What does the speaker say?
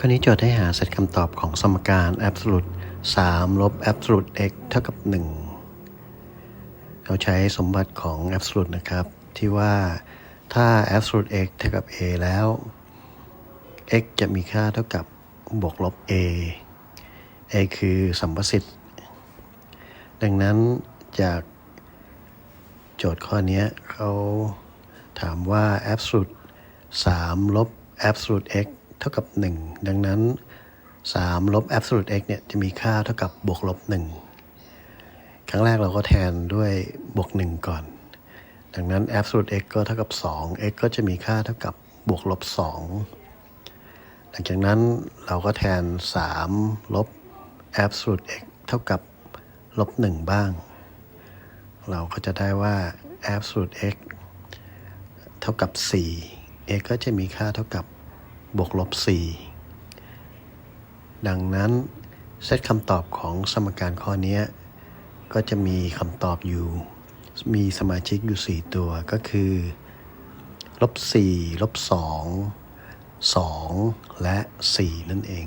ข้อนี้โจทย์ให้หาเซตคำตอบของสมการ absolute 3 ลบ absolute x เท่ากับ 1 เราใช้สมบัติของ absolute นะครับ ที่ว่าถ้า absolute x เท่ากับ a แล้ว x จะมีค่าเท่ากับบวกลบ a a คือสัมประสิทธิ์ ดังนั้นจากโจทย์ข้อนี้เขาถามว่า absolute 3 ลบ absolute x เท่ากับ 1 ดังนั้น 3 ลบ absolute x เนี่ยจะมีค่าเท่ากับบวกลบ 1 ครั้งแรกเราก็แทนด้วยบวก 1 ก่อน ดังนั้น absolute x ก็เท่ากับ 2 x ก็จะมีค่าเท่ากับบวกลบ 2 หลังจากนั้นเราก็แทน 3 ลบ absolute x เท่ากับลบ 1 บ้าง เราก็จะได้ว่า absolute x เท่ากับ 4 x ก็จะมีค่าเท่ากับ บวกลบ 4 ดังนั้นเซตคำตอบของสมการข้อนี้ก็จะมีคำตอบอยู่ มีสมาชิกอยู่ 4 ตัวก็คือลบ4ลบ2 2 และ 4 นั่นเอง